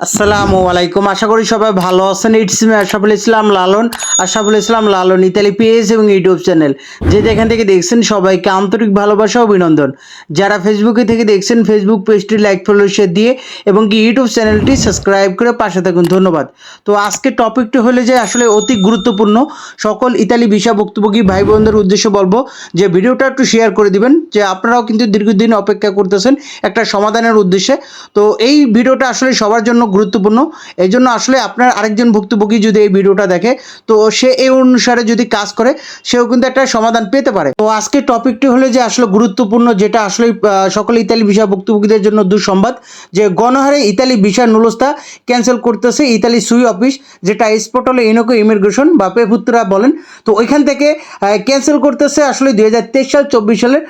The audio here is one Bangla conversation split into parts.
আসসালামু আলাইকুম। আশা করি সবাই ভালো আছেন। It's me Ashaful Islam Lalon. Ashaful Islam Lalon Italy page এবং ইউটিউব চ্যানেল। যে যেখান থেকে দেখছেন সবাইকে আন্তরিক ভালোবাসা অভিনন্দন। যারা ফেসবুকে থেকে দেখছেন ফেসবুক পেজটি লাইক ফলো শেয়ার দিয়ে এবং কি ইউটিউব চ্যানেলটি সাবস্ক্রাইব করে পাশে থাকুন। ধন্যবাদ। তো আজকে টপিকটি হলে যে আসলে অতি গুরুত্বপূর্ণ সকল ইতালি ভিসা ভুক্তভোগী ভাই বোনদের উদ্দেশ্যে বলব যে ভিডিওটা একটু শেয়ার করে দিবেন, যে আপনারাও কিন্তু দীর্ঘদিন অপেক্ষা করতেছেন একটা সমাধানের উদ্দেশ্যে। তো এই ভিডিওটা আসলে সবার জন্য গুরুত্বপূর্ণ। এই জন্য আসলে আপনার আরেকজন ভুক্তভোগী যদি এই ভিডিওটা দেখে, তো সে এই অনুসারে যদি কাজ করে, সেও কিন্তু একটা সমাধান পেতে পারে। তো আজকে টপিকটি হলো যে আসলে গুরুত্বপূর্ণ, যেটা আসলে সকল ইতালি ভিসা ভুক্তভোগীদের জন্য দুঃসংবাদ, যে গণহারে ইতালি ভিসা নুলস্তা ক্যান্সেল করতেছে ইতালি সুই অফিস, যেটা স্পটলে ইনোকো ইমিগ্রেশন বা পেপুত্রা বলেন। তো ওইখান থেকে ক্যান্সেল করতেছে আসলে দুই হাজার তেইশ সাল, চব্বিশ সালের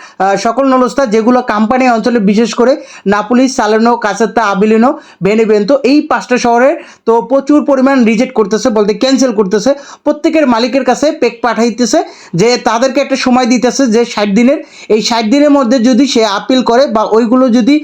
সকল নলস্তা যেগুলো কোম্পানি অঞ্চলে বিশেষ করে নাপুলি সালেনো, কাসেত্তা, আবিলিনো বেনেবেন্তো এই পাঁচটা শহরে তো প্রচুর পরিমাণ রিজেক্ট করতেছে, বলতে ক্যান্সেল করতেছে। প্রত্যেকের মালিকের কাছে পেক পাঠাইতেছে যে তাদেরকে একটা সময় দিতেছে যে ষাট দিনের। এই ষাট দিনের মধ্যে যদি সে আপিল করে বা ওইগুলো যদি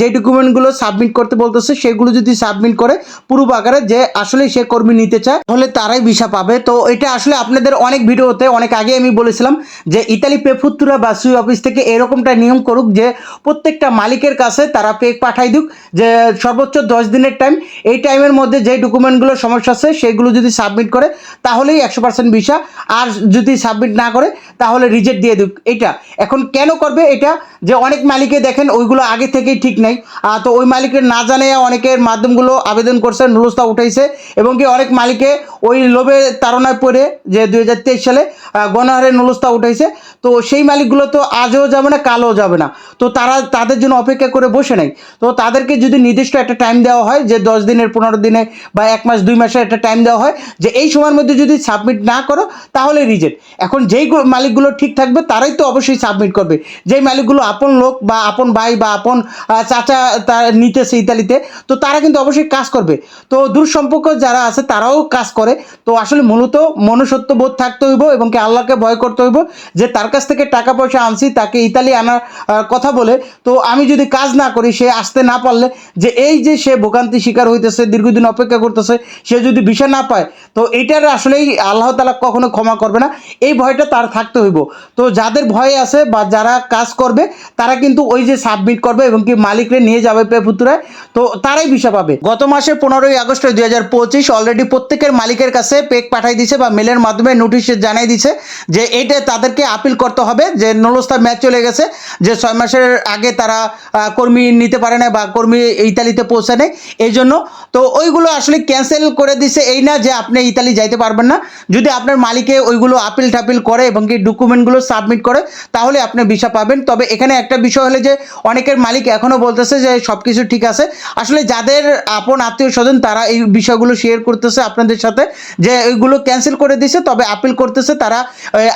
যে ডকুমেন্টগুলো সাবমিট করতে বলতেছে, সেগুলো যদি সাবমিট করে পূর্ব আকারে যে আসলে সে কর্মী নিতে চায়, তাহলে তারাই ভিসা পাবে। তো এটা আসলে আপনাদের অনেক ভিডিওতে, অনেক আগে আমি বলেছিলাম যে ইতালি পেফুত্তুরা বা সুই অফিস থেকে এরকমটা নিয়ম করুক যে প্রত্যেকটা মালিকের কাছে তারা পেক পাঠাই দিক, যে সর্বোচ্চ দশ দিনের টাইম এই টাইমের মধ্যে যে ডকুমেন্টগুলো সমস্যা আছে, সেগুলো যদি সাবমিট করে, তাহলেই একশো পার্সেন্ট ভিসা আর যদি সাবমিট না করে, তাহলে রিজেক্ট দিয়ে দিক। এটা এখন কেন করবে এটা? যে অনেক মালিকে দেখেন, ওইগুলো আগে থেকেই ঠিক নাই। তো ওই মালিকের না জানে অনেকের মাধ্যমগুলো আবেদন করছে, নুলস্তা উঠাইছে, এবং কি অনেক মালিকে ওই লোভে তাড়নায় পড়ে যে দুই হাজার তেইশ সালে গণহারে নুলস্তা উঠাইছে। তো সেই মালিকগুলো তো আজও যাবে না, কালও যাবে না। তো তারা, তাদের জন্য অপেক্ষা করে বসে নেই। তো তাদেরকে যদি নির্দিষ্ট একটা টাইম দেওয়া হয় দশ দিনের, পনেরো দিনে বা এক মাস, দুই মাসের একটা টাইম দেওয়া হয়, যে এই সময়ের মধ্যে যদি সাবমিট না করো, তাহলে রিজেক্ট এখন যেই মালিকগুলো ঠিক থাকবে, তারাই তো অবশ্যই সাবমিট করবে। যেই মালিকগুলো আপন লোক বা আপন ভাই বা আপন চাচা তার নিতেছে ইতালিতে, তো তারা কিন্তু অবশ্যই কাজ করবে। তো দূর সম্পর্ক যারা আছে, তারাও কাজ করে। তো আসলে মূলত মনুষ্যত্ব বোধ থাকতে হইব এবং কি আল্লাহকে ভয় করতে হইব, যে তার কাছ থেকে টাকা পয়সা আনছি, তাকে ইতালি আনার কথা বলে। তো আমি যদি কাজ না করি, সে আসতে না পারলে, যে এই যে সে ভোগান্তি শিকার হইতেছে, দীর্ঘদিন অপেক্ষা করতেছে, সে যদি ভিসা না পায়, তো এইটার আসলেই আল্লাহ তালা কখনো ক্ষমা করবে না। এই ভয়টা তার থাকতে হইব। তো যাদের ভয় আছে বা যারা কাজ করবে, তারা কিন্তু ওই যে সাবমিট করবে এবং কি মালিকরে নিয়ে যাবে পেপুতুরায়। তো তারাই ভিসা পাবে। গত মাসের পনেরোই আগস্ট দুই হাজার পঁচিশ অলরেডি প্রত্যেকের মালিকের কাছে পেক পাঠাই দিছে বা মেলের মাধ্যমে নোটিশ জানাই দিছে যে এইটা তাদেরকে আপিল করতে হবে, যে নলস্তা ম্যাচ চলে গেছে, যে ছয় মাসের আগে তারা কর্মী নিতে পারে না বা কর্মী ইতালিতে পৌঁছে নেয় এই জন্য। তো ওইগুলো আসলে ক্যান্সেল করে দিছে এই না যে আপনি ইতালি যাইতে পারবেন না। যদি আপনার মালিকে ওইগুলো আপিল টাপিল করে এবং কি ডকুমেন্টগুলো সাবমিট করে, তাহলে আপনি ভিসা পাবেন। তবে এখানে একটা বিষয় হলে যে অনেকের মালিক এখনও বলতেছে যে সব কিছু ঠিক আছে। আসলে যাদের আপন আত্মীয় স্বজন তারা এই বিষয়গুলো শেয়ার করতেছে আপনাদের সাথে যে ওইগুলো ক্যান্সেল করে দিছে, তবে আপিল করতেছে তারা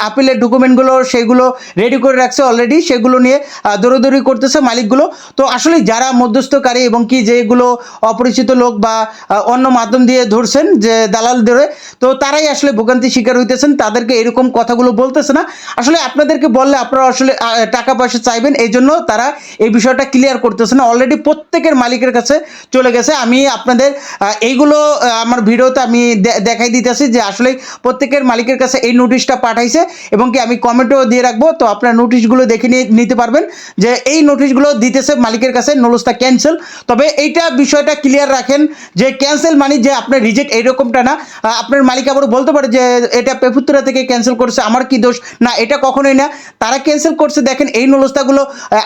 আপিলের ডকুমেন্টগুলো সেগুলো রেডি করে রাখছে অলরেডি সেগুলো নিয়ে দৌড়দৌড়ি করতেছে মালিকগুলো। তো আসলে যারা মধ্যস্থকারী এবং কি যেগুলো অপরিচিত লোক বা অন্য মাধ্যম দিয়ে ধরছেন যে দালাল ধরে তো তারাই আসলে ভোগান্তি শিকার হইতেছেন, তাদেরকে এরকম কথাগুলো বলতেছে না। আসলে আপনাদেরকে বললে আপনারা আসলে টাকা পয়সা চাইবেন, এই জন্য তারা এই বিষয়টা ক্লিয়ার করতেছে না। অলরেডি প্রত্যেকের মালিকের কাছে চলে গেছে। আমি আপনাদের এইগুলো আমার ভিডিওতে আমি দেখাই দিতেছি যে আসলে প্রত্যেকের মালিকের কাছে এই নোটিশটা পাঠাইছে এবং কি আমি কমেন্টও দিয়ে রাখব। তো আপনার নোটিশগুলো দেখে নিতে পারবেন যে এই নোটিশগুলো দিতেছে মালিকের কাছে নলসটা ক্যান্সেল। তবে এইটা বিষয়টা ক্লিয়ার রাখেন যে ক্যান্সেল মানে যে আপনার রিজেক্ট এইরকমটা না আপনার মালিক আবার বলতে পারে যে এটা পেপুত্রা থেকে ক্যান্সেল করছে, আমার কি দোষ? না, এটা কখনোই না। তারা ক্যান্সেল করছে, দেখেন এই নলস্তাগুলো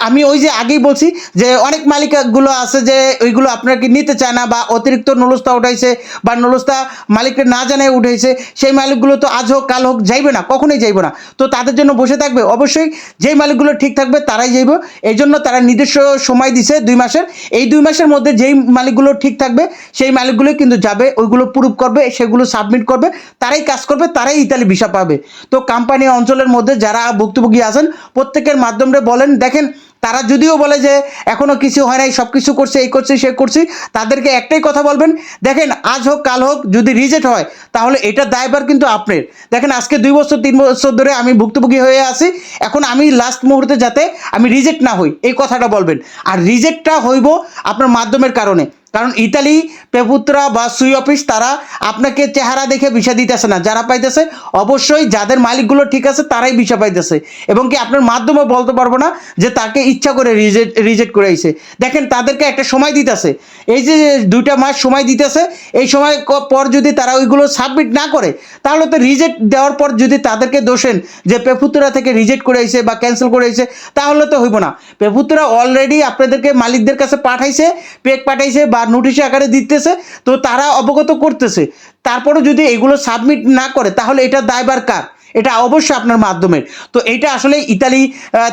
আমি ওই যে আগেই বলছি যে অনেক মালিকগুলো আছে যে ওইগুলো আপনাকে নিতে চায় না বা অতিরিক্ত নলস্তা উঠাইছে বা নলস্তা মালিককে না জানায় উঠেছে সেই মালিকগুলো তো আজ হোক, কাল হোক যাইবে না, কখনোই যাইবে না। তো তাদের জন্য বসে থাকবে, অবশ্যই যেই মালিকগুলো ঠিক থাকবে তারাই যাইব। এই জন্য তারা নিজস্ব সময় দিছে দুই মাসের। এই দুই মাসের মধ্যে যেই মালিকগুলো ঠিক থাকবে, সেই মালিকগুলো কিন্তু যাবে, ওইগুলো প্রুভ করবে, সেগুলো সাবমিট করবে, তারাই কাজ করবে, তারাই ইতালি ভিসা পাবে। তো কোম্পানি অঞ্চলের মধ্যে যারা ভুক্তভোগী আছেন, প্রত্যেকের মাধ্যমে বলেন, দেখেন, তারা যদিও বলে যে, এখনও কিছু হয় নাই, সব কিছু করছে, এই করছে, সে করছি তাদেরকে একটাই কথা বলবেন, দেখেন, আজ হোক, কাল হোক, যদি রিজেক্ট হয়, তাহলে এটা দায়ভার কিন্তু আপনার। দেখেন, আজকে দুই বছর, তিন বছর ধরে আমি ভুক্তভোগী হয়ে আছি, এখন আমি লাস্ট মুহূর্তে যাতে আমি রিজেক্ট না হই, এই কথাটা বলবেন। আর রিজেক্টটা হইব আপনার মাধ্যমের কারণে। কারণ ইতালি পেপুত্রা বা সুই অফিস, তারা আপনাকে চেহারা দেখে ভিসা দিতেছে না। যারা পাইতেছে, অবশ্যই যাদের মালিকগুলো ঠিক আছে, তারাই ভিসা পাইতেছে। এবং কি আপনার মাধ্যমে বলতে পারব না যে তাকে ইচ্ছা করে রিজেক্ট রিজেক্ট করে আইছে। দেখেন, তাদেরকে একটা সময় দিতেছে। এই যে দুইটা মাস সময় দিতেছে, এই সময় পর যদি তারা ওইগুলো সাবমিট না করে, তাহলে তো রিজেক্ট দেওয়ার পর যদি তাদেরকে দোষেন যে পেপুত্রা থেকে রিজেক্ট করে আইছে বা ক্যান্সেল করে আইছে, তাহলে তো হইব না। পেপুত্রা অলরেডি আপনাদেরকে মালিকদের কাছে পাঠাইছে পেক পাঠাইছে বা নোটিশ আকারে দিতেছে, তো তারা অবগত করতেছে। তারপরে যদি এগুলো সাবমিট না করে, তাহলে এটা দায়বার কার? এটা অবশ্যই আপনার মাধ্যমে তো এটা আসলে ইতালি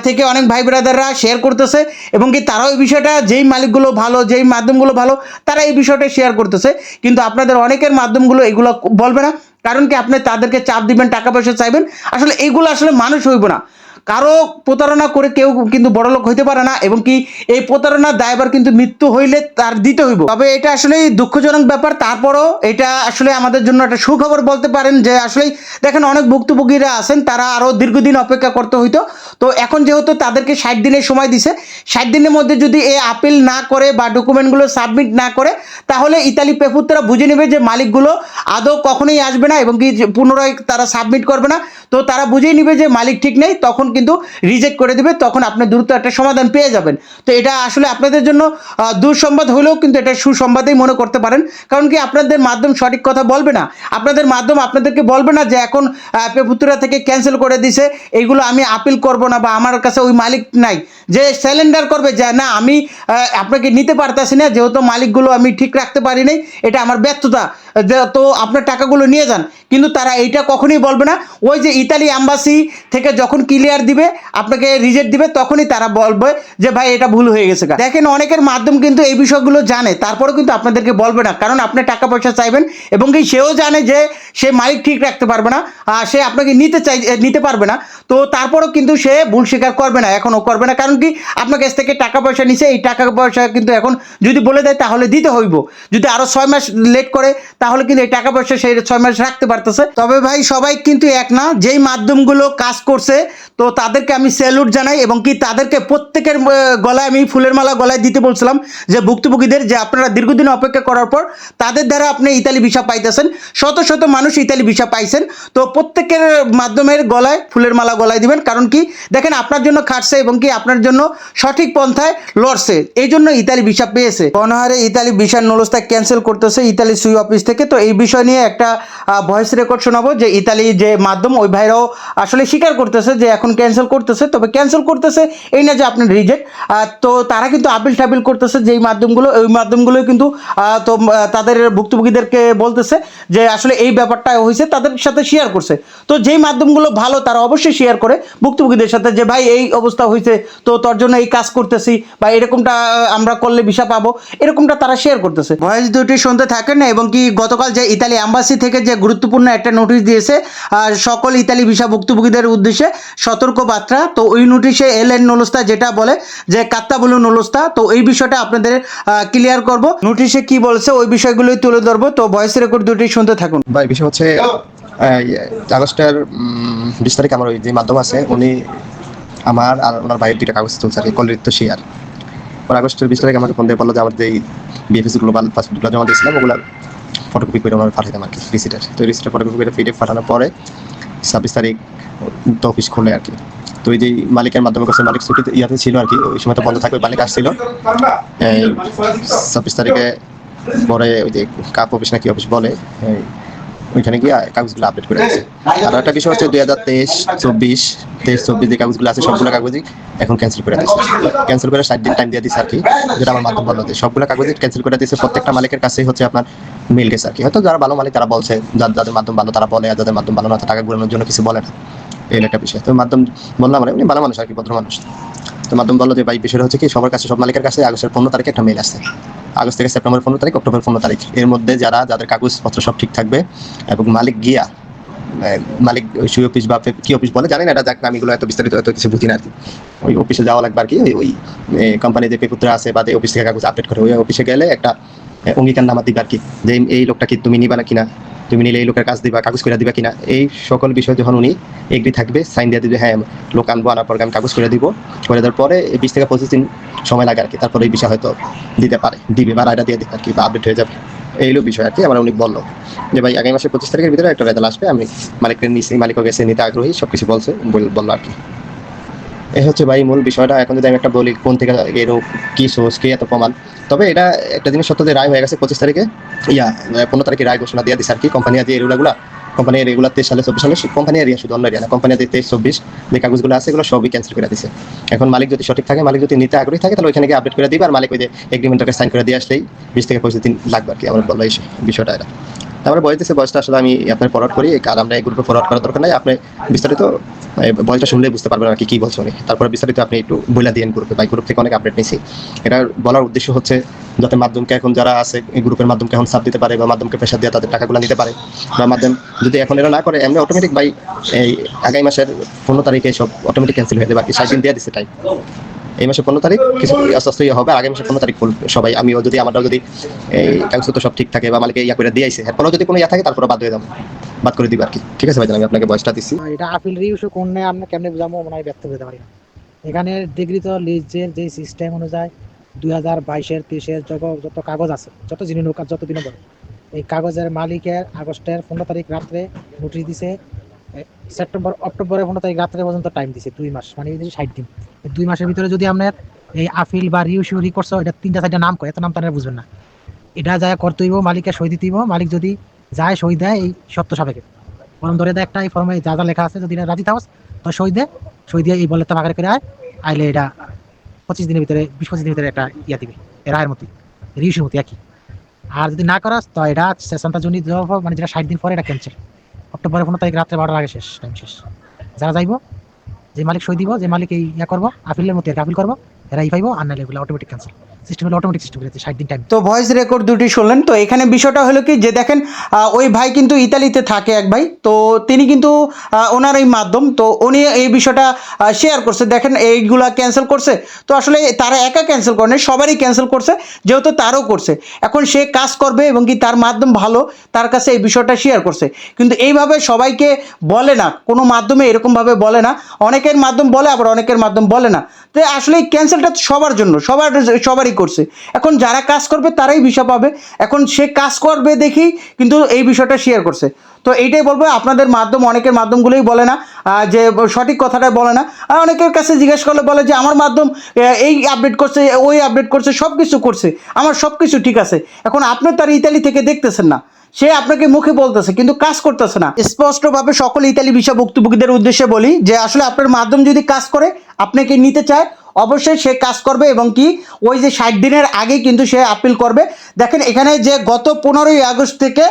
থেকে অনেক ভাই ব্রাদাররা শেয়ার করতেছে, এবং কি তারাও এই বিষয়টা, যেই মালিকগুলো ভালো, যেই মাধ্যমগুলো ভালো, তারা এই বিষয়টা শেয়ার করতেছে। কিন্তু আপনাদের অনেকের মাধ্যমগুলো এগুলো বলবে না, কারণ কি আপনি তাদেরকে চাপ দিবেন, টাকা পয়সা চাইবেন। আসলে এইগুলো আসলে মানুষ হইব না। কারও প্রতারণা করে কেউ কিন্তু বড়লোক হইতে পারে না এবং কি এই প্রতারণার দায়ভার কিন্তু মৃত্যু হইলে তার দিতে হইব। তবে এটা আসলে দুঃখজনক ব্যাপার। তারপরও এটা আসলে আমাদের জন্য একটা সুখবর বলতে পারেন যে আসলে দেখেন অনেক ভুক্তভোগীরা আছেন, তারা আরও দীর্ঘদিন অপেক্ষা করতে হইতো। তো এখন যেহেতু তাদেরকে ষাট দিনের সময় দিছে, ষাট দিনের মধ্যে যদি এই আপিল না করে বা ডকুমেন্টগুলো সাবমিট না করে, তাহলে ইতালি পেপুত্রা বুঝে নেবে যে মালিকগুলো আদৌ কখনোই আসবে না এবং কি পুনরায় তারা সাবমিট করবে না। তো তারা বুঝেই নেবে যে মালিক ঠিক নেই, তখন কিন্তু রিজেক্ট করে দেবে, তখন আপনি দ্রুত একটা সমাধান পেয়ে যাবেন। তো এটা আসলে আপনাদের জন্য দুঃসংবাদ হলেও কিন্তু এটা সুসংবাদেই মনে করতে পারেন। কারণ কি আপনাদের মাধ্যম সঠিক কথা বলবে না। আপনাদের মাধ্যম আপনাদেরকে বলবে না যে এখন পেপুত্রা থেকে ক্যান্সেল করে দিছে এইগুলো আমি আপিল করব না বা আমার কাছে ওই মালিক নাই। যে স্যালেন্ডার করবে, যে না, আমি আপনাকে নিতে পারতাছি না, যেহেতু মালিকগুলো আমি ঠিক রাখতে পারি নাই, এটা আমার ব্যর্থতা। তো আপনার টাকাগুলো নিয়ে যান। কিন্তু তারা এইটা কখনোই বলবে না। ওই যে ইতালি অ্যাম্বাসি থেকে যখন ক্লিয়ার দিবে, আপনাকে রিজেক্ট দিবে, তখনই তারা বলবে যে, ভাই, এটা ভুল হয়ে গেছে দেখেন, অনেকের মাধ্যম কিন্তু এই বিষয়গুলো জানে। তারপরেও কিন্তু আপনাদেরকে বলবে না। কারণ আপনি টাকা পয়সা চাইবেন এবং কি সেও জানে যে, সে মালিক ঠিক রাখতে পারবে না, আর সে আপনাকে নিতে চাই নিতে পারবে না। তো তারপরেও কিন্তু সে ভুল স্বীকার করবে না, এখনও করবে না। কারণ কি, আপনার কাছ থেকে টাকা পয়সা নিছে। এই টাকা পয়সা কিন্তু এখন যদি বলে দেয়, তাহলে দিতে হইব। যদি আরও ছয় মাস লেট করে তাহলে কিন্তু এই টাকা পয়সা সেই ছয় মাস রাখতে পারতেছে। তবে ভাই, সবাই কিন্তু এক না, যেই মাধ্যমগুলো কাজ করছে, তো তাদেরকে আমি স্যালুট জানাই এবং কি তাদেরকে প্রত্যেকের গলায় আমি ফুলের মালা গলায় দিতে বলছিলাম যে ভুক্তভোগীদের যে আপনারা দীর্ঘদিন অপেক্ষা করার পর তাদের দ্বারা আপনি ইতালি ভিসা পাইতেছেন। শত শত মানুষ ইতালি ভিসা পাইছেন। তো প্রত্যেকের মাধ্যমের গলায় ফুলের মালা গলায় দিবেন। কারণ কি, দেখেন আপনার জন্য খাটছে এবং কি আপনার জন্য সঠিক পন্থায় লড়ছে। এই জন্য ইতালি ভিসা পেয়েছে। অনাহারে ইতালি ভিসার নলস্তা ক্যান্সেল করতেছে ইতালি সুই অফিস থেকে তো এই বিষয় নিয়ে একটা ভয়েস রেকর্ড শোনাবো যে ইতালি যে মাধ্যম, ওই ভাইরাও আসলে স্বীকার করতেছে যে এখন ক্যান্সেল করতেছে। তবে ক্যান্সেল করতেছে এই না যে আপনার রিজেক্ট তো তারা কিন্তু আপিল টাপিল করতেছে যেই মাধ্যমগুলো, ওই মাধ্যমগুলো কিন্তু তো তাদের ভুক্তভোগীদেরকে বলতেছে যে আসলে এই ব্যাপারটা হয়েছে তাদের সাথে শেয়ার করছে। তো যেই মাধ্যমগুলো ভালো, তারা অবশ্যই শেয়ার করে ভুক্তভোগীদের সাথে যে, ভাই, এই অবস্থা হয়েছে তো তোর জন্য এই কাজ করতেছি, বা এরকমটা আমরা করলে ভিসা পাবো। এরকমটা তারা শেয়ার করতেছে। ভয়েস দুটি শুনতে থাকেন এবং কি গতকাল যে ইতালি অ্যাম্বাসি থেকে যে গুরুত্বপূর্ণ একটা নোটিশ দিয়েছে সকল ইতালি ভিসা ভুক্তভোগীদের উদ্দেশ্যে সতর্ক বার্তা তো ওই নোটিশে এল এন নলস্তা যেটা বলে যে কাত্তা বলু নলস্তা। তো এই বিষয়টা আপনাদের ক্লিয়ার করব। নোটিশে কি বলছে ওই বিষয়গুলোই তুলে ধরবো। তো ভয়েস রেকর্ড দুটি শুনতে থাকুন। ভাই, বিষয় হচ্ছে আগস্টের বিশ তারিখ আমার ওই যে মাধ্যম আছে, উনি আমার আর ওনার ভাইয়ের দুইটা কাগজ তুলছে আর কি, কলরিত শেয়ার। ওর আগস্টের বিশ তারিখ আমাকে ফোন দিয়ে বলল যে আমার যে বিএফএস গ্লোবাল পাসপোর্টগুলো জমা দিয়েছিলাম, ওগুলো ফটোকপি করে ওনার পাঠাতাম আর কি রিসিটের তো রিসিটের ফটোকপি করে পিডিএফ পাঠানোর পরে ছাব্বিশ তারিখ তো অফিস খোলে আর কি। তো ওই যে মালিকের মাধ্যমে কাছে মালিক ছুটি ইয়াতে ছিল আর কি ওই সময় তো বন্ধ থাকবে মালিক আসছিল। এই ছাব্বিশ তারিখে পরে ওই যে কাপ অফিস না কি অফিস বলে এই, ওইখানে গিয়ে কাগজগুলো আপডেট করে দিচ্ছে আর একটা বিষয় হচ্ছে? দুই হাজার তেইশ চব্বিশ তেইশ চব্বিশ যে কাগজগুলো আছে সবগুলো কাগজই এখন ক্যান্সেল করে দিচ্ছে ক্যান্সেল করে ষাট দিন টাইম দিয়ে দিচ্ছে আর কি যেটা আমার মাধ্যম সবগুলো কাগজই ক্যান্সেল করে দিচ্ছে প্রত্যেকটা মালিকের কাছেই হচ্ছে আপনার মিল গেছে আর কি। হয়তো যারা ভালো মালিক তারা বলছে যার যাদের মাধ্যম ভালো তারা বলে আর যাদের মাধ্যম ভালো না টাকা ঘুরানোর জন্য কিছু বলে না। এই একটা বিষয়। তো মাধ্যম বললাম মানে উনি ভালো মানুষ আর কি ভদ্র মানুষ। তো মাধ্যম বলল যে ভাই বিষয়টা হচ্ছে কি সবার কাছে সব মালিকের কাছে আগস্টের পনেরো তারিখে একটা মেল আসছে। আগস্ট থেকে সেপ্টেম্বর পনেরো তারিখ, অক্টোবর পনেরো তারিখ। এর মধ্যে যারা, যাদের কাগজপত্র সব ঠিক থাকবে এবং মালিক গিয়া মালিক সুই অফিস বা কি অফিস বলে জানি না, এটা দেখ আমিগুলো এত বিস্তারিত, এত কিছু বুঝি না আর কি। ওই অফিসে যাওয়া লাগবে আর কি, ওই- ওই কোম্পানি যে পেপুত্র আছে বা অফিস থেকে কাগজ আপডেট করে, ওই অফিসে গেলে একটা অঙ্গীকার নামা দিবে আর কি, যে এই লোকটা কি তুমি নিবা না কিনা। তুমি নিলে এই লোকের কাজ দিবা, কাগজ করে দিবা কিনা? এই সকল বিষয় যখন উনি এগ্রি থাকবে সাইন দিয়ে দিবে হ্যাঁ লোক আনব, আনার পর আমি কাগজ করে দিব। করে দেওয়ার পরে বিশ থেকে পঁচিশ দিন সময় লাগে আর কি তারপরে এই বিষয় হয়তো দিতে পারে, দিবে বা রায়টা দিয়ে দিবে আর কি বা আপডেট হয়ে যাবে। এই হলো বিষয় আর কি আমার উনি বলল যে, ভাই, আগামী মাসের পঁচিশ তারিখের ভিতরে একটা রেজাল্ট আসবে, আমি মালিকের নিচে মালিকও গেছে, নিতে আগ্রহী সব কিছু বলছে বল- বলল আর কি এই হচ্ছে ভাই মূল বিষয়টা। এখন যদি আমি একটা বলি কোন থেকে এরকম কি সোর্স কি এত প্রমাণ? তবে এটা একটা জিনিস সত্য রায় হয়ে গেছে পঁচিশ তারিখে। ইয়া পনেরো তারিখে রায় ঘোষণা দিয়ে দিচ্ছে আর কি। কোম্পানি যে এগুলাগুলা কোম্পানি রেগুলার তেইশ সালে, চব্বিশ সালে কোম্পানি এরিয়া শুধু অন্য এরিয়া না কোম্পানি তেইশ, চব্বিশ, যে কাগজগুলো আছে, এগুলো সবই ক্যান্সেল করে দিছে। এখন মালিক যদি সঠিক থাকে, মালিক যদি নিতে আগ্রহী থাকে, তাহলে ওইখানে গিয়ে আপডেট করে দিবে। আর মালিক ওই যে এগ্রিমেন্টটাকে সাইন করে দিয়ে আসলেই বিশ থেকে পঁচিশ দিন লাগবে আর কি, আমার বলল এই বিষয়টা এটা। তারপরে বয়স দিচ্ছে বয়সটা আসলে আমি আপনার ফরওয়ার্ড করি। আর আমরা এই গ্রুপে ফরওয়ার্ড করার দরকার নাই। আপনি বিস্তারিত বয়সটা শুনলেই বুঝতে পারবেন আর কি কি বলছে উনি। তারপরে বিস্তারিত আপনি একটু বইলা দিয়েন গ্রুপে বাই গ্রুপ থেকে অনেক আপডেট নিয়েছি এটার বলার উদ্দেশ্য হচ্ছে যাতে মাধ্যমকে এখন যারা আছে, এই গ্রুপের মাধ্যমকে এখন সাপ দিতে পারে বা মাধ্যমকে প্রেশার দিয়ে তাদের টাকাগুলো নিতে পারে বা মাধ্যম যদি এখন এরা না করে, এমনি অটোমেটিক বাই এই আগামী মাসের পনেরো তারিখে সব অটোমেটিক ক্যান্সেল হয়ে যাবে আর কি। দিয়ে দিচ্ছে টাইম এই মাসে পনেরো তারিখ, কিছু আস্তে আস্তে হবে আগামী মাসে পনেরো তারিখ সবাই, আমিও যদি আমারটাও যদি এই কাগজপত্র সব ঠিক থাকে বা মালিকে ইয়া করে দিয়েছে, এরপরেও যদি কোনো ইয়া থাকে তারপরে বাদ হয়ে যাব। বাদ করে দিবে আর কি। ঠিক আছে ভাই, আমি আপনাকে বয়সটা দিচ্ছি এটা আপিল রিউসু কোনে আপনি কেমনে বুঝাবো, মনে হয় ব্যক্ত করতে পারি না। এখানে ডিগ্রি তো লিজের যে সিস্টেম অনুযায়ী দুই হাজার বাইশের তেইশের যত যত কাগজ আছে, যত জিনিস, যত বলে এই কাগজের মালিকের আগস্টের পনেরো তারিখ রাত্রে নোটিশ দিছে সেপ্টেম্বর, অক্টোবরের পনেরো তারিখ রাত্রে পর্যন্ত টাইম দিছে, দুই মাস মানে এই ষাট দিন। দুই মাসের ভিতরে যদি আপনার এই আপিল বা রিউসু রি করছ এটা তিনটা চারটা নাম করে এত নাম তারা বুঝবেন না। এটা যা করতে হইব মালিকের সই দিতে মালিক যদি যায়, সই দেয় এই সত্য সাপেক্ষে। ফর্ম ধরে দেয় একটা এই ফর্মে যা যা লেখা আছে, যদি এটা রাজি থাকস, তো সই দে, সই দিয়ে এই বলে তো আকারে করে আয়, আইলে এটা পঁচিশ দিনের ভিতরে, বিশ পঁচিশ দিনের ভিতরে একটা ইয়া দিবে রায়ের মতোই রিউসের মতো একই। আর যদি না করাস, তো এটা সেশনটা জন্য মানে যেটা ষাট দিন পরে এটা ক্যান্সেল অক্টোবরের পনেরো তারিখ রাত্রে বারোটার আগে শেষ টাইম শেষ। যারা যাইব, যে মালিক সই দিব, যে মালিক এই ইয়া করব, আপিলের মতো আপিল করব এরা ই পাইবো এগুলো অটোমেটিক ক্যান্সেল সিস্টেম হলো অটোমেটিক সিস্টেম করে ষাট দিন টাইম তো ভয়েস রেকর্ড দুটি শুনলেন, তো এখানে বিষয়টা হলো কি, যে দেখেন ওই ভাই কিন্তু ইতালিতে থাকে এক ভাই, তো তিনি কিন্তু ওনার এই মাধ্যম, তো উনি এই বিষয়টা শেয়ার করছে। দেখেন, এইগুলা ক্যান্সেল করছে। তো আসলে তারা একা ক্যান্সেল করে সবারই ক্যান্সেল করছে, যেহেতু তারও করছে। এখন সে কাজ করবে এবং কি তার মাধ্যম ভালো, তার কাছে এই বিষয়টা শেয়ার করছে। কিন্তু এইভাবে সবাইকে বলে না, কোনো মাধ্যমে এরকমভাবে বলে না। অনেকের মাধ্যম বলে, আবার অনেকের মাধ্যম বলে না। তো আসলে এই ক্যান্সেলটা সবার জন্য, সবার সবারই করছে। এখন যারা কাজ করবে তারাই বিষয় পাবে। এখন সে কাজ করবে দেখি কিন্তু এই বিষয়টা শেয়ার করছে। তো এইটাই বলব, আপনাদের মাধ্যম, অনেকের মাধ্যমগুলোই বলে না যে সঠিক কথাটা বলে না। আর অনেকের কাছে জিজ্ঞেস করলে বলে যে, আমার মাধ্যম এই আপডেট করছে, ওই আপডেট করছে সব কিছু করছে, আমার সব কিছু ঠিক আছে। এখন আপনি তার ইতালি থেকে দেখতেছেন না। সে আপনাকে মুখে বলতেছে, কিন্তু কাজ করতেছে না। স্পষ্টভাবে সকল ইতালি বিষয় ভুক্তভোগীদের উদ্দেশ্যে বলি যে, আসলে আপনার মাধ্যম যদি কাজ করে, আপনাকে নিতে চায় অবশ্যই সে কাজ করবে এবং কি ওই যে ষাট দিনের আগে কিন্তু সে আপিল করবে। দেখেন এখানে যে গত পনেরোই আগস্ট থেকে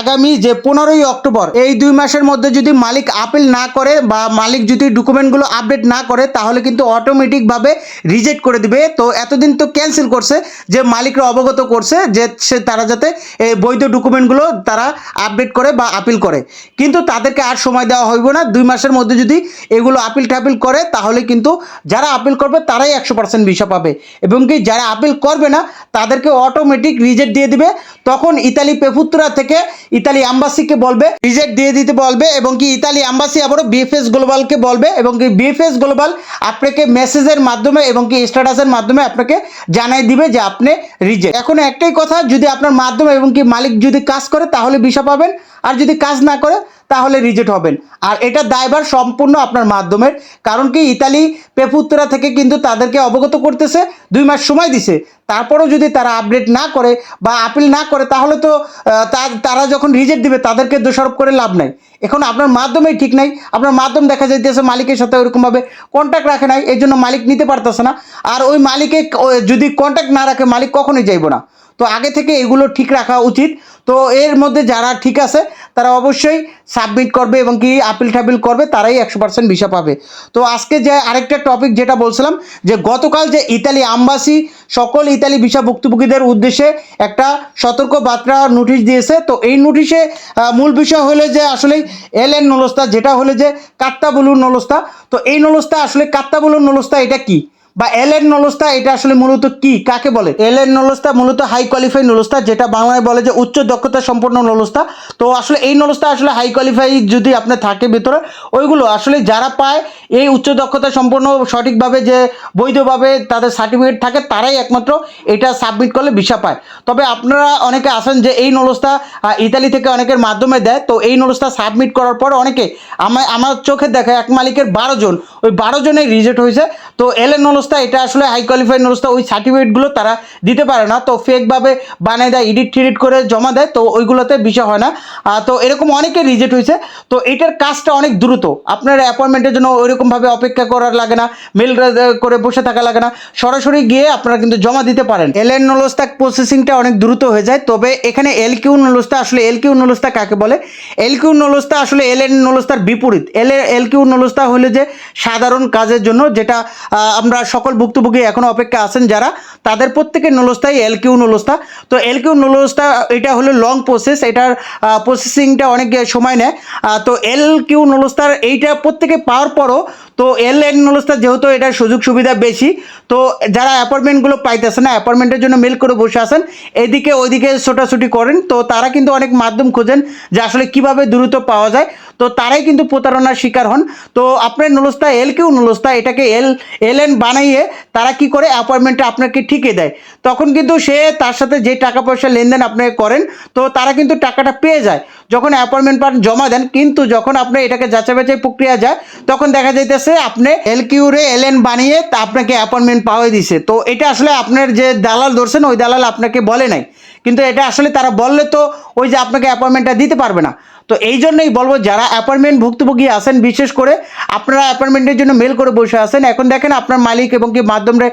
আগামী যে পনেরোই অক্টোবর, এই দুই মাসের মধ্যে যদি মালিক আপিল না করে বা মালিক যদি ডকুমেন্টগুলো আপডেট না করে, তাহলে কিন্তু অটোমেটিকভাবে রিজেক্ট করে দিবে। তো এতদিন তো ক্যান্সেল করছে, যে মালিকরা অবগত করছে যে সে তারা যাতে এই বৈধ ডকুমেন্টগুলো তারা আপডেট করে বা আপিল করে। কিন্তু তাদেরকে আর সময় দেওয়া হইব না। দুই মাসের মধ্যে যদি এগুলো আপিল টাপিল করে, তাহলে কিন্তু যারা আপিল করবে তারাই একশো পার্সেন্ট ভিসা পাবে। এবং কি যারা আপিল করবে না, তাদেরকে অটোমেটিক রিজেক্ট দিয়ে দিবে। তখন ইতালি পেফুত্রা থেকে ইতালি অ্যাম্বাসিকে বলবে রিজেক্ট দিয়ে দিতে বলবে এবং কি ইতালি অ্যাম্বাসি আবারও বিএফএস গ্লোবালকে বলবে এবং কি বিএফএস গ্লোবাল আপনাকে মেসেজের মাধ্যমে এবং কি স্ট্যাটাসের মাধ্যমে আপনাকে জানাই দিবে যে আপনি রিজেক্ট এখন একটাই কথা, যদি আপনার মাধ্যমে এবং কি মালিক যদি কাজ করে, তাহলে ভিসা পাবেন। আর যদি কাজ না করে তাহলে রিজেক্ট হবেন। আর এটা দায়ভার সম্পূর্ণ আপনার মাধ্যমের। কারণ কি, ইতালি পেপুত্রা থেকে কিন্তু তাদেরকে অবগত করতেছে, দুই মাস সময় দিছে। তারপরেও যদি তারা আপডেট না করে বা আপিল না করে, তাহলে তো তারা যখন রিজেক্ট দিবে, তাদেরকে দোষারোপ করে লাভ নাই। এখন আপনার মাধ্যমেই ঠিক নাই। আপনার মাধ্যম দেখা যাইতেছে মালিকের সাথে ওরকমভাবে কন্ট্যাক্ট রাখে নাই এই জন্য মালিক নিতে পারতেছে না। আর ওই মালিকে যদি কন্ট্যাক্ট না রাখে, মালিক কখনোই যাইব না। তো আগে থেকে এগুলো ঠিক রাখা উচিত। তো এর মধ্যে যারা ঠিক আছে, তারা অবশ্যই সাবমিট করবে এবং কি আপিল টাপিল করবে, তারাই একশো পার্সেন্ট ভিসা পাবে। তো আজকে যে আরেকটা টপিক যেটা বলছিলাম, যে গতকাল যে ইতালি আম্বাসি সকল ইতালি ভিসা ভুক্তভোগীদের উদ্দেশ্যে একটা সতর্ক বার্তা নোটিশ দিয়েছে। তো এই নোটিশে মূল বিষয় হলো যে আসলে এল এন নলস্তা, যেটা হলো যে কাত্তাবুলুর নলস্তা। তো এই নলস্তা, আসলে কাত্তাবুলুর নলস্তা এটা কি? বা এল এন নলস্তা, এটা আসলে মূলত কি? কাকে বলে? এল এন নলস্তা মূলত হাই কোয়ালিফাই নলস্তা, যেটা বাংলায় বলে যে উচ্চ দক্ষতা সম্পন্ন নলস্তা। তো আসলে এই নলস্তা আসলে হাই কোয়ালিফাই যদি আপনার থাকে ভিতরে, ওইগুলো আসলে যারা পায়, এই উচ্চ দক্ষতা সম্পন্ন সঠিকভাবে যে বৈধভাবে তাদের সার্টিফিকেট থাকে, তারাই একমাত্র এটা সাবমিট করলে ভিসা পায়। তবে আপনারা অনেকে আসেন যে এই নলস্তা ইতালি থেকে অনেকের মাধ্যমে দেয়, তো এই নলস্তা সাবমিট করার পর অনেকে আমার আমার চোখে দেখা এক মালিকের বারো জন। ওই বারো জনের রিজেক্ট হয়েছে। তো এল এন নলস্তা এটা আসলে হাই কোয়ালিফাইড নলস্তা ওই সার্টিফিকেটগুলো তারা দিতে পারে না। তো ফেকভাবে বানিয়ে দেয় এডিট টিডিট করে জমা দেয়, তো ওইগুলোতে বিষয় হয় না। তো এরকম অনেকে রিজেক্ট হয়েছে। তো এটার কাজটা অনেক দ্রুত। আপনার অ্যাপয়েন্টমেন্টের জন্য ওইরকমভাবে অপেক্ষা করার লাগে না মেল করে বসে থাকা লাগে না। সরাসরি গিয়ে আপনারা কিন্তু জমা দিতে পারেন। এল এন নলস্তা প্রসেসিংটা অনেক দ্রুত হয়ে যায়। তবে এখানে এল কিউ নলস্তা আসলে এল কিউ নলস্তা কাকে বলে? এল কিউ নলস্তা আসলে এল এন নলস্তার বিপরীত। এল এল কিউ নলস্তা হলো যে সাধারণ কাজের জন্য যেটা আমরা সকল ভুক্তভোগী এখনও অপেক্ষা আছেন যারা, তাদের প্রত্যেকের নলস্তাই এল কিউ নলস্তা। তো এল কিউ নলস্তা, এটা হলো লং প্রসেস এটার প্রসেসিংটা অনেক সময় নেয়। তো এল কিউ নলস্তার এইটা প্রত্যেকে পাওয়ার পরও তো এল এন নলস্তার যেহেতু এটার সুযোগ সুবিধা বেশি, তো যারা অ্যাপয়েন্টমেন্টগুলো পাইতেছে না অ্যাপয়েন্টমেন্টের জন্য মেল করে বসে আসেন এদিকে ওইদিকে ছোটাছুটি করেন। তো তারা কিন্তু অনেক মাধ্যম খোঁজেন যে আসলে কীভাবে দ্রুত পাওয়া যায়। তো তারাই কিন্তু প্রতারণার শিকার হন। তো আপনার নলস্তা এল কিউ নলস্তা এটাকে এল এল এন বানাইয়ে তারা কি করে অ্যাপয়েন্টমেন্টটা আপনাকে ঠিকে দেয়। তখন কিন্তু সে তার সাথে যে টাকা পয়সা লেনদেন আপনাকে করেন, তো তারা কিন্তু টাকাটা পেয়ে যায়। যখন অ্যাপয়েন্টমেন্ট পান জমা দেন, কিন্তু যখন আপনি এটাকে যাচাই বাছাই প্রক্রিয়া যায়, তখন দেখা যাইতেছে আপনি এল কিউরে এল এন বানিয়ে তা আপনাকে অ্যাপয়েন্টমেন্ট পাওয়াই দিছে। তো এটা আসলে আপনার যে দালাল ধরছেন, ওই দালাল আপনাকে বলে নাই। কিন্তু এটা আসলে তারা বললে তো ওই যে আপনাকে অ্যাপয়েন্টমেন্টটা দিতে পারবে না। তো এই জন্যই বলব, যারা অ্যাপয়েন্টমেন্ট ভুক্তভোগী আছেন, বিশেষ করে আপনারা অ্যাপয়েন্টমেন্টের জন্য মেল করে বসে আছেন, এখন দেখেন আপনার মালিক এবং কি মাধ্যমে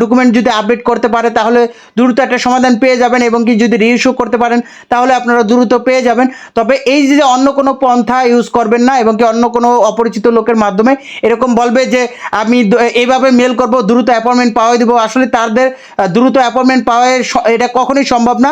ডকুমেন্ট যদি আপডেট করতে পারে, তাহলে দ্রুত একটা সমাধান পেয়ে যাবেন এবং কি যদি রিইস্যু করতে পারেন, তাহলে আপনারা দ্রুত পেয়ে যাবেন। তবে এই যে অন্য কোনো পন্থা ইউজ করবেন না এবং কি অন্য কোনো অপরিচিত লোকের মাধ্যমে, এরকম বলবে যে, আমি এইভাবে মেল করব, দ্রুত অ্যাপয়েন্টমেন্ট পাওয়াই দেবো। আসলে তাদের দ্রুত অ্যাপয়েন্টমেন্ট পাওয়া এটা কখনোই সম্ভব না।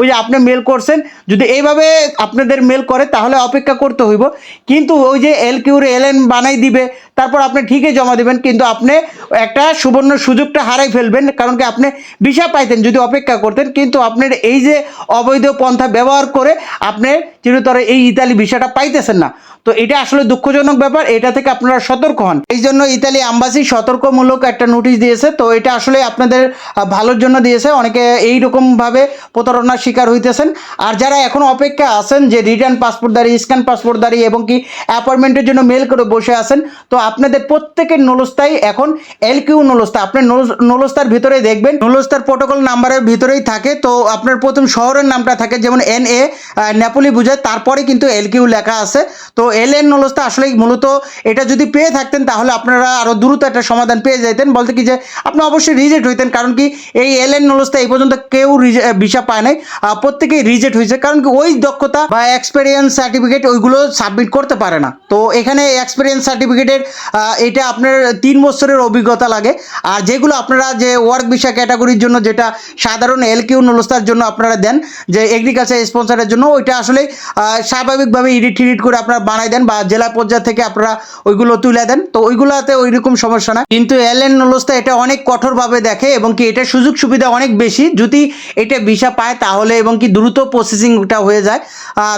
ওই যে আপনি মেল করছেন, যদি এইভাবে আপনাদের মেল করে, তাহলে অপেক্ষা করতে হইব। কিন্তু ওই যে এল কিউর এল এন বানাই দিবে, তারপর আপনি ঠিকই জমা দেবেন, কিন্তু আপনি একটা সুবর্ণ সুযোগটা হারাই ফেলবেন, কারণ কি আপনি ভিসা পাইতেন যদি অপেক্ষা করতেন, কিন্তু আপনার এই যে অবৈধ পন্থা ব্যবহার করে আপনি চিরতরে এই ইতালি ভিসাটা পাইতেছেন না। তো এটা আসলে দুঃখজনক ব্যাপার, এটা থেকে আপনারা সতর্ক হন। এই জন্য ইতালি আম্বাসি সতর্কমূলক একটা নোটিশ দিয়েছে, তো এটা আসলে আপনাদের ভালোর জন্য দিয়েছে। অনেকে এইরকমভাবে প্রতারণার শিকার হইতেছেন। আর যারা এখন অপেক্ষা আছেন যে রিটার্ন পাসপোর্টদারি স্ক্যান পাসপোর্টদারি এবং কি অ্যাপয়েন্টমেন্টের জন্য মেল করে বসে আছেন, তো আপনাদের প্রত্যেকের নলস্তাই এখন এল কিউ নলস্তা। আপনার নলস্তার ভিতরে দেখবেন, নলস্তার প্রোটোকল নাম্বারের ভিতরেই থাকে। তো আপনার প্রথম শহরের নামটা থাকে যেমন এন এ নেপোলি বুঝায়, তারপরে কিন্তু এল কিউ লেখা আছে। তো এল এন নলস্তা আসলে মূলত এটা যদি পেয়ে থাকতেন তাহলে আপনারা আরও দ্রুত একটা সমাধান পেয়ে যেতেন বলতে কি যে, আপনি অবশ্যই রিজেক্ট হইতেন, কারণ কি এই এল এন নলস্তা এই পর্যন্ত কেউ ভিসা পায় নাই। প্রত্যেকেই রিজেক্ট হয়েছে, কারণ কি ওই দক্ষতা বা এক্সপেরিয়েন্স সার্টিফিকেট ওইগুলো সাবমিট করতে পারে না। তো এখানে এক্সপেরিয়েন্স সার্টিফিকেটের এটা আপনার তিন বছরের অভিজ্ঞতা লাগে। আর যেগুলো আপনারা যে ওয়ার্ক ভিসা ক্যাটাগরির জন্য যেটা সাধারণ এল কিউ নলস্তার জন্য আপনারা দেন, যে এগ্রিকালচার স্পন্সারের জন্য, ওইটা আসলে স্বাভাবিকভাবে এডিট টিডিট করে আপনারা বানাই দেন বা জেলা পর্যায় থেকে আপনারা ওইগুলো তুলে দেন। তো ওইগুলোতে ওই রকম সমস্যা না। কিন্তু এল এন নলস্তা এটা অনেক কঠোরভাবে দেখে এবং কি এটা সুযোগ সুবিধা অনেক বেশি। যদি এটা ভিসা পায় তাহলে এবং কি দ্রুত প্রসেসিংটা হয়ে যায়।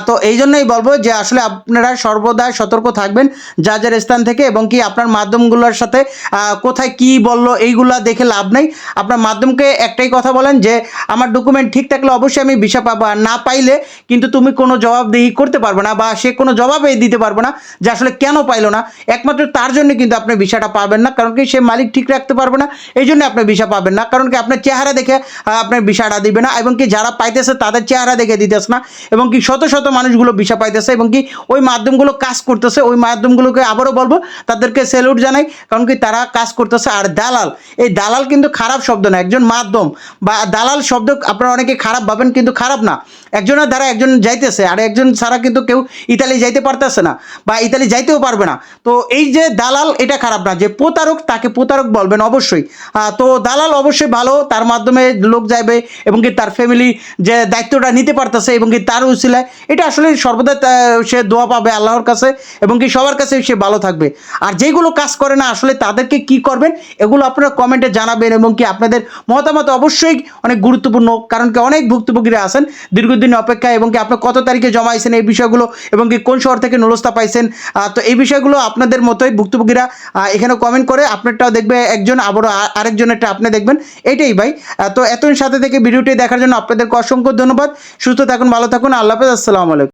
তো এই জন্যই বলব যে আসলে আপনারা সর্বদা সতর্ক থাকবেন যা যার স্থান থেকে এবং কি আপনার মাধ্যমগুলোর সাথে কোথায় কি বলল এইগুলা দেখে লাভ নেই। আপনার মাধ্যমকে একটাই কথা বলেন যে, আমার ডকুমেন্ট ঠিক থাকলে অবশ্যই আমি ভিসা পাবো আর না পাইলে কিন্তু তুমি কোনো জবাবদিহি করতে পারবে না বা সে কোনো জবাবই দিতে পারবে না যে আসলে কেন পাইলো না। একমাত্র তার জন্য কিন্তু আপনি ভিসাটা পাবেন না কারণ কি সে মালিক ঠিক রাখতে পারবে না। এই জন্য আপনি ভিসা পাবেন না। কারণ কি আপনার চেহারা দেখে আপনার ভিসাটা দিবে না এবং কি যারা পাইতেছে, তাদের চেহারা দেখে দিতেছে না। এবং কি শত শত মানুষগুলো ভিসা পাইতেছে এবং কি ওই মাধ্যমগুলো কাজ করতেছে, ওই মাধ্যমগুলোকে আবারও বলব, তাদেরকে স্যালুট জানাই, কারণ কি তারা কাজ করতেছে। আর দালাল, এই দালাল কিন্তু খারাপ শব্দ না, একজন মাধ্যম বা দালাল শব্দ আপনারা অনেকে খারাপ ভাবেন কিন্তু খারাপ না। একজনের দ্বারা একজন যাইতেছে, আর একজন ছাড়া কিন্তু কেউ ইতালি যাইতে পারতেছে না বা ইতালি যাইতেও পারবে না। তো এই যে দালাল, এটা খারাপ না, যে প্রতারক তাকে প্রতারক বলবেন অবশ্যই। তো দালাল অবশ্যই ভালো, তার মাধ্যমে লোক যাবে এবং কি তার ফ্যামিলি যে দায়িত্বটা নিতে পারতেছে এবং কি তার উচিলায় এটা আসলে সর্বদা সে দোয়া পাবে আল্লাহর কাছে এবং কি সবার কাছে সে ভালো থাকবে। আর যেগুলো কাজ করে না, আসলে তাদেরকে কি করবেন, এগুলো আপনারা কমেন্টে জানাবেন এবং কি আপনাদের মতামত অবশ্যই অনেক গুরুত্বপূর্ণ, কারণ কি অনেক ভুক্তভোগীরা আছেন দীর্ঘদিন অপেক্ষা এবং কি আপনি কত তারিখে জমাইছেন এই বিষয়গুলো এবং কি কোন শহর থেকে নুলস্তা পাইছেন তো এই বিষয়গুলো আপনাদের মতোই ভুক্তভোগীরা এখানে কমেন্ট করে আপনারটাও দেখবে একজন আবারও আরেকজনেরটা আপনি দেখবেন, এটাই ভাই। তো এতদিন সাথে থেকে ভিডিওটি দেখার জন্য আপনাদেরকে অসংখ্য ধন্যবাদ। সুস্থ থাকুন ভালো থাকুন। আল্লাহ হাফেজ। আসসালামু আলাইকুম।